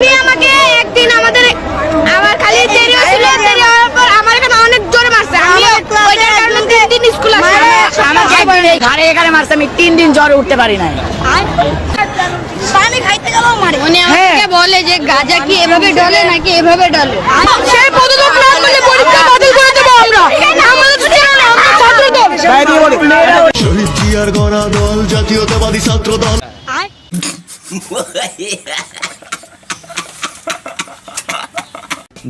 আমাকে একদিন আমাদের আমার খালি দেরি হয়েছিল দেরি হওয়ার পর আমার এখানে অনেক জোরে মারছে আমি ওইটার কারণে তিন দিন স্কুল আসি। আমার একদিন এই ঘাড়ে এখানে মারছে আমি তিন দিন জ্বরে উঠতে পারি নাই। পানি খাইতে গেলেও মারে। উনি আমাকে বলে যে গাজা কি এভাবে ডলে নাকি এভাবে ডলে? সে পদক্ষেপ না করলে পরীক্ষা বাতিল করে দেবো আমরা। আমাদের ছেলে না আমরা ছাত্র দল শহীদ জিয়ার গড়া দল জাতীয়তাবাদী ছাত্র দল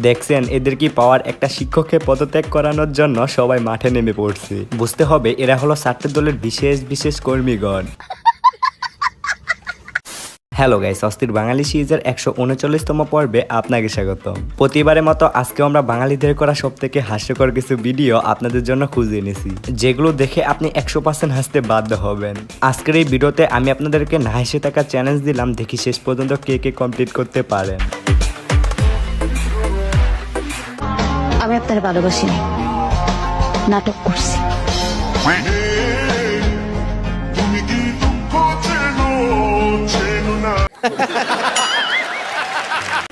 দেখছেন, এদের কি পাওয়ার একটা শিক্ষককে পদত্যাগ করানোর জন্য সবাই মাঠে নেমে পড়ছে। বুঝতে হবে, এরা হলো ছাত্র দলের বিশেষ বিশেষ কর্মীগণ। হ্যালো গাইস অস্থির বাঙালি সিরিজের একশো উনচল্লিশতম পর্বে আপনাকে স্বাগত প্রতিবারের মতো আজকে আমরা বাঙালিদের করা সব থেকে হাস্যকর কিছু ভিডিও আপনাদের জন্য খুঁজে এনেছি, যেগুলো দেখে আপনি একশো পার্সেন্ট হাসতে বাধ্য হবেন। আজকের এই ভিডিওতে আমি আপনাদেরকে না হেসে থাকা চ্যালেঞ্জ দিলাম, দেখি শেষ পর্যন্ত কে কে কমপ্লিট করতে পারেন। আমি আপনার ভালোবাসি নাই। নাটক করছি।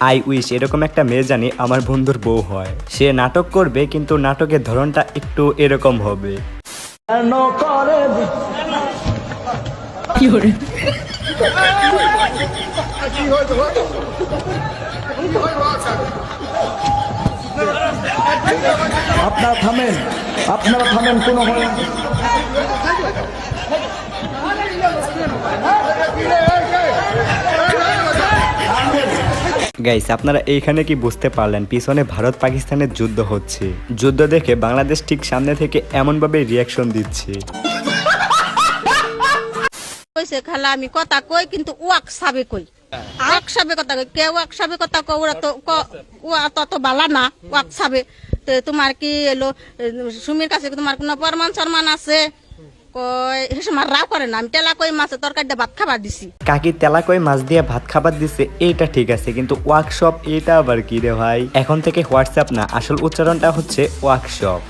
আই উইশ এরকম একটা মেয়ে জানি আমার বন্ধুর বউ হয়। সে নাটক করবে, কিন্তু নাটকের ধরনটা একটু এরকম হবে। আপনারা থামেন আপনারা থামেন কোনো গাইস আপনারা এইখানে কি বুঝতে পারলেন? পিছনে ভারত পাকিস্তানের যুদ্ধ হচ্ছে। যুদ্ধ দেখে বাংলাদেশ ঠিক সামনে থেকে এমনভাবে রিয়াকশন দিচ্ছে। কইছে খালা আমি কথা কই কিন্তু ওয়াক সাবে কই? ওয়াক সাবে কথা কথা ওরা তো বালা না ওয়াক সাবে তো তোমার কি এলো, সুমির কাছে তোমার প্রমাণ আছে? দিছি। কাকি মাছ দিয়ে ভাত খাবার এইটা ঠিক আছে, কিন্তু ওয়ার্কশপ এটা আবার কি রে ভাই? এখন থেকে হোয়াটসঅ্যাপ না, আসল উচ্চারণটা হচ্ছে ওয়ার্কশপ।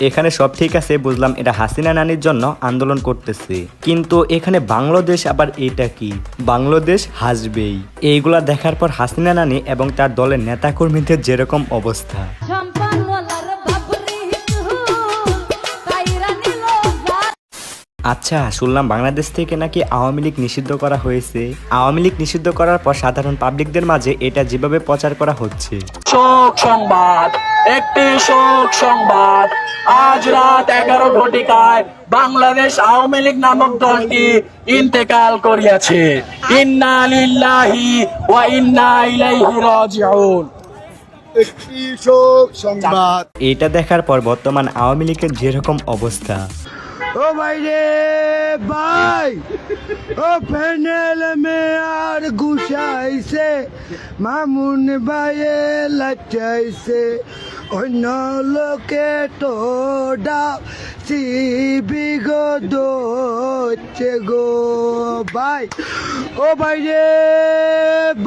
এখানে সব ঠিক আছে বুঝলাম। এটা হাসিনা নানির জন্য আন্দোলন করতেছে। কিন্তু এখানে বাংলাদেশ আবার এটা কি? বাংলাদেশ হাসবেই। এইগুলা দেখার পর হাসিনা নানি এবং তার দলের নেতাকর্মীদের যেরকম অবস্থা। আচ্ছা শুনলাম বাংলাদেশ থেকে নাকি আওয়ামী লীগ নিষিদ্ধ করা হয়েছে। আওয়ামী লীগ নিষিদ্ধ করার পর সাধারণ পাবলিকদের মাঝে এটা যেভাবে প্রচার করা হচ্ছে। শোক সংবাদ একটি শোক সংবাদ। আজ রাত এগারো ঘটিকায় বাংলাদেশ আওয়ামী লীগ নামক দলটি ইন্তেকাল করিয়াছে। ইন্না লিল্লাহি ওয়া ইন্না ইলাইহি রাজিউন। একটি শোক সংবাদ। এটা দেখার পর বর্তমান আওয়ামী লীগের যেরকম অবস্থা। ও ভাই রে, ভাই। ও প্যানেল মে আর গুছাইছে, মামুন ভাইয়ে লাচাইছে অন্য লোকে তো ডাব সিবি গো দোচ্ছে গো ভাই। ও ভাই রে,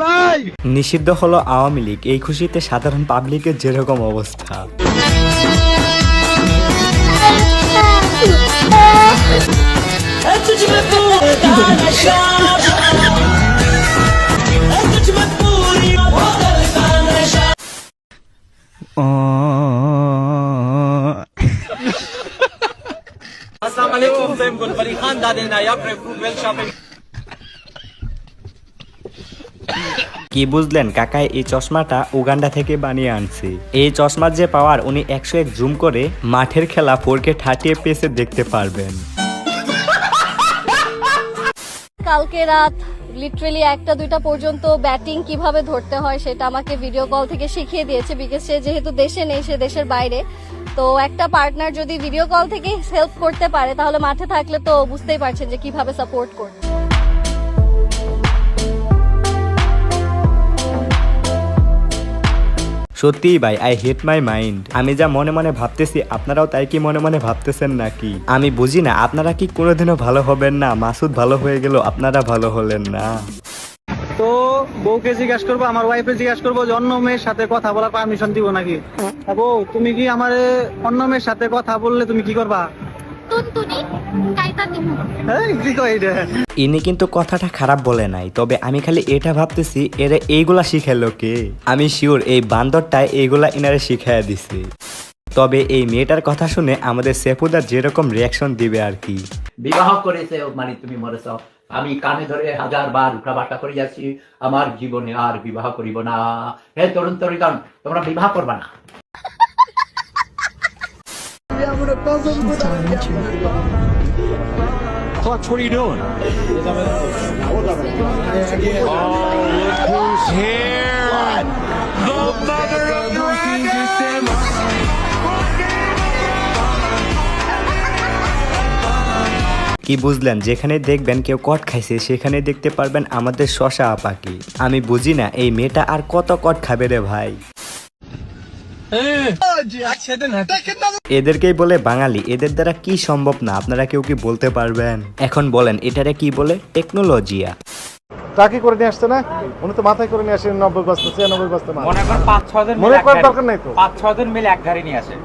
ভাই। নিষিদ্ধ হলো আওয়ামী লীগ, এই খুশিতে সাধারণ পাবলিকের যেরকম অবস্থা। Assalamualaikum, Zaim Gulbari Khan, Dadil Nayab, Refu, Well Shopping. কি বুঝলেন কাকাই, এই চশমাটা উগান্ডা থেকে বানিয়ে আনছে। এই চশমার যে পাওয়ার উনি একশো এক জুম করে মাঠের খেলা ফোরকে থার্টি এফপিএস দেখতে পারবেন। কালকে রাত লিটারেলি একটা দুইটা পর্যন্ত ব্যাটিং কীভাবে ধরতে হয় সেটা আমাকে ভিডিও কল থেকে শিখিয়ে দিয়েছে বিকজ সে যেহেতু দেশে নেই, সে দেশের বাইরে। তো একটা পার্টনার যদি ভিডিও কল থেকে হেল্প করতে পারে, তাহলে মাঠে থাকলে তো বুঝতেই পারছেন যে কীভাবে সাপোর্ট করবে। সত্যিই ভাই আই হেট মাই মাইন্ড আমি যা মনে মনে ভাবতেছি আপনারাও তাই কি মনে মনে ভাবতেছেন নাকি? আমি বুঝি না আপনারা কি কোনোদিনও ভালো হবেন না? মাসুদ ভালো হয়ে গেল আপনারা ভালো হলেন না। তো বউকে জিজ্ঞাসা করব আমার ওয়াইফে জিজ্ঞাসা করব যে অন্য মেয়ের সাথে কথা বলার পারমিশন দিব নাকি? বউ তুমি কি আমার অন্য মেয়ের সাথে কথা বললে তুমি কি করবা? ইনি কিন্তু কথাটা খারাপ বলে নাই তবে আমি খালি এটা ভাবতেছি এরা এইগুলা কে আমি শিওর এই বান্দরটায় এইগুলা ইনারে শিখাইয়া দিছে। তবে এই মেয়েটার কথা শুনে আমাদের সেফুদা যেরকম রিয়াকশন দিবে আর কি। বিবাহ করেছে মানে তুমি মরেছ। আমি কানে ধরে হাজার বার উঠা বাটা করে যাচ্ছি আমার জীবনে আর বিবাহ করিব না। হে তরুণ তরুণ তোমরা বিবাহ করবা না। কি বুঝলেন? যেখানে দেখবেন কেউ কট খাইছে সেখানে দেখতে পারবেন আমাদের শশা আপাকে আমি বুঝি না এই মেয়েটা আর কত কট খাবে রে ভাই? এদেরকেই বলে বাঙালি এদের দ্বারা কি সম্ভব না? আপনারা কেউ কি বলতে পারবেন? এখন বলেন এটারে কি বলে? টেকনোলজিয়া। টাকি করে নিয়ে আসছে না? উনি তো মাথায় করে নিয়ে আসেন নব্বই বস্তা ছিয়ানব্বই বস্তা মাল। মনে করেন পাঁচ ছয় জন মনে করার দরকার নাই তো। পাঁচ ছয় জন মিলে এক গাড়ি নিয়ে আসে।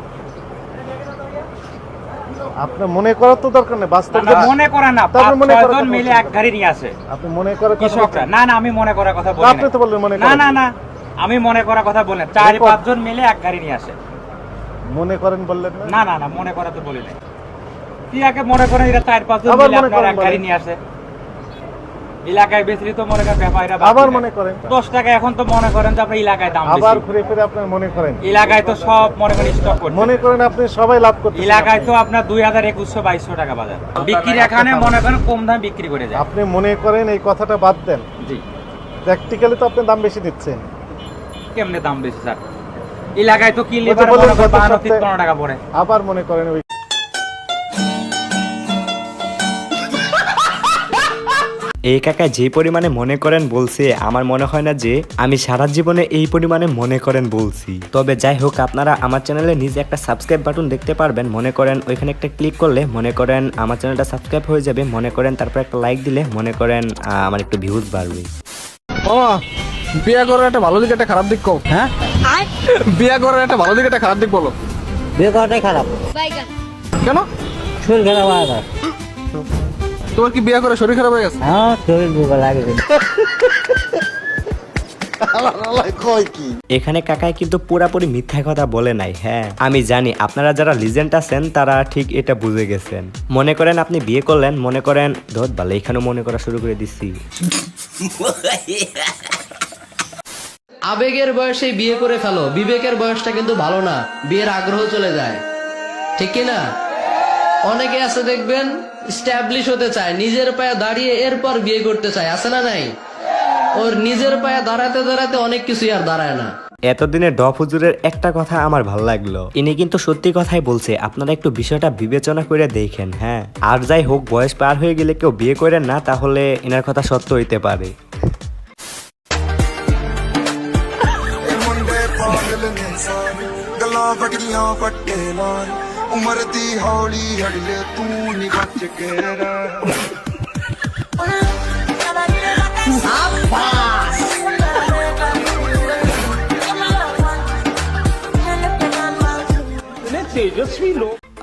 আপনার মনে করার তো দরকার নেই বাস্তব মনে করে না তারপর মনে জন মিলে এক গাড়ি নিয়ে আসে। আপনি মনে করার কথা না না আমি মনে করার কথা বলি আপনি তো বললেন মনে না না না। আমি মনে করার কথা বলি না। চার রেকর্ড। পাঁচ জন মিলে এক গাড়ি নিয়ে আসে। মনে করেন বললেন না? না না মনে করা তো বলি নাই। কি আগে মনে করেন এরা চার পাঁচ জন মিলে আপনার এক গাড়ি নিয়ে আসে? এলাকায় বেশি তো মনে করেন ব্যাপারীরা আবার মনে করেন দশ টাকা এখন তো মনে করেন যে আপনার এলাকায় দাম বেশি। আবার ঘুরে ফিরে আপনার মনে করেন। এলাকায় তো সব মনে করেন স্টক করছে। মনে করেন আপনি সবাই লাভ করতে এলাকায় তো আপনার দুই হাজার একুশশো বাইশশো টাকা বাজার। বিক্রির এখানে মনে করেন কম দামে বিক্রি করে যায়। আপনি মনে করেন এই কথাটা বাদ দেন। জি। প্র্যাকটিক্যালি তো আপনি দাম বেশি দিচ্ছেন। কেমনে দাম বেশি স্যার? এলাকায় তো কিনলে বাহান্ন তিপ্পান্ন টাকা পড়ে। আবার মনে করেন ওই এই কাকা যে পরিমাণে মনে করেন বলছে আমার মনে হয় না যে আমি সারা জীবনে এই পরিমাণে মনে করেন বলছি। তবে যাই হোক আপনারা আমার চ্যানেলে নিজে একটা সাবস্ক্রাইব বাটন দেখতে পারবেন। মনে করেন ওইখানে একটা ক্লিক করলে মনে করেন আমার চ্যানেলটা সাবস্ক্রাইব হয়ে যাবে। মনে করেন তারপর একটা লাইক দিলে মনে করেন আমার একটু ভিউজ বাড়বে। ও বিয়ে করার একটা ভালো দিক একটা খারাপ দিক কও। হ্যাঁ? বিয়ে করার একটা ভালো দিক একটা খারাপ দিক বলো। বিয়ে করাটাই খারাপ কেন? শরীর খারাপ হয়ে যায় তোমার কি বিয়ে করে শরীর খারাপ হয়ে গেছে? হ্যাঁ শরীর দুর্বল লাগে। এখানে কাকায় কিন্তু পুরাপুরি মিথ্যা কথা বলে নাই হ্যাঁ। আমি জানি আপনারা যারা লিজেন্ড আছেন তারা ঠিক এটা বুঝে গেছেন। মনে করেন আপনি বিয়ে করলেন মনে করেন ধর ভালো এখানেও মনে করা শুরু করে দিচ্ছি আবেগের বয়সে বিয়ে করে ফেলো। বিবেকের বয়সটা কিন্তু ভালো না। বিয়ের আগ্রহ চলে যায়। ঠিক কি না? অনেকে আছে দেখবেন স্ট্যাবলিশ হতে চায় নিজের পায়ে দাঁড়িয়ে এরপর বিয়ে করতে চায়। আছে না নাই? ওর নিজের পায়ে দাঁড়াতে দাঁড়াতে অনেক কিছুই আর দাঁড়ায় না। এতদিনে ডপ হুজুরের একটা কথা আমার ভালো লাগল। ইনি কিন্তু সত্যি কথাই বলছে আপনারা একটু বিষয়টা বিবেচনা করে দেখেন হ্যাঁ। আর যাই হোক বয়স পার হয়ে গেলে কেউ বিয়ে করেন না তাহলে এনার কথা সত্য হইতে পারে। ਗੱਲਾਂ ਵੱਡੀਆਂ ਵੱਡੇ ਨਾਲ ਉਮਰ ਦੀ ਹੌਲੀ ਹੜਲੇ ਤੂੰ ਨਹੀਂ ਬਚ ਕੇ ਰਹਿ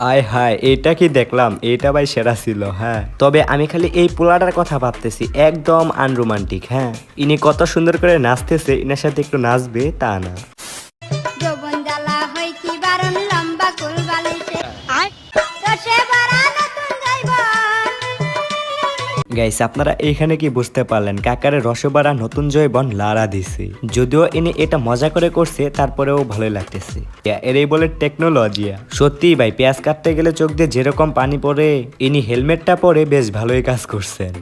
আয় হায় এটা কি দেখলাম এটা ভাই সেরা ছিল হ্যাঁ তবে আমি খালি এই পোলাটার কথা ভাবতেছি একদম আনরোমান্টিক হ্যাঁ ইনি কত সুন্দর করে নাচতেছে ইনার সাথে একটু নাচবে তা না গাইস আপনারা এখানে কি বুঝতে পারলেন? কাকারে রসবাড়া নতুন জয়বন লারা দিছে। যদিও ইনি এটা মজা করে করছে তারপরেও ভালোই লাগতেছে। এরই বলে টেকনোলজিয়া সত্যি ভাই পেঁয়াজ কাটতে গেলে চোখ দিয়ে যেরকম পানি পড়ে ইনি হেলমেটটা পরে বেশ ভালোই কাজ করছেন।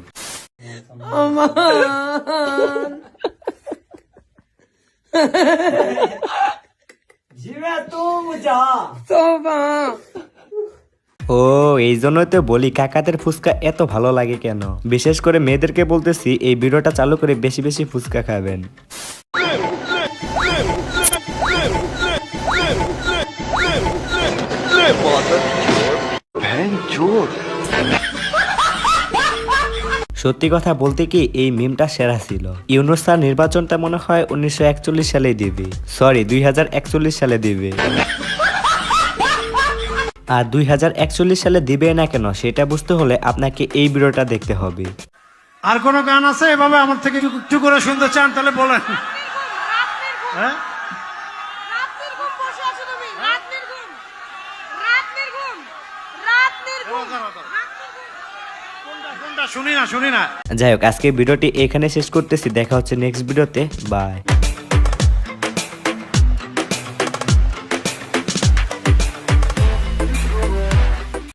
ও এই জন্যই তো বলি কাকাদের ফুচকা এত ভালো লাগে কেন? বিশেষ করে মেয়েদেরকে বলতেছি এই ভিডিওটা চালু করে বেশি বেশি ফুচকা খাবেন। সত্যি কথা বলতে কি এই মিমটা সেরা ছিল। ইউনুস স্যার নির্বাচনটা মনে হয় উনিশশো একচল্লিশ সালে দিবে। সরি দুই হাজার একচল্লিশ সালে দিবে। আর দুই হাজার একচল্লিশ সালে দিবে না কেন সেটা বুঝতে হলে আপনাকে এই ভিডিওটা দেখতে হবে। আর কোন গান আছে? এভাবে আমার থেকে একটু- একটু করে শুনতে চান তাহলে বলেন। হ্যাঁ? শুনি না শুনি না। যাই হোক আজকে ভিডিওটি এখানে শেষ করতেছি। দেখা হচ্ছে নেক্সট ভিডিওতে। বাই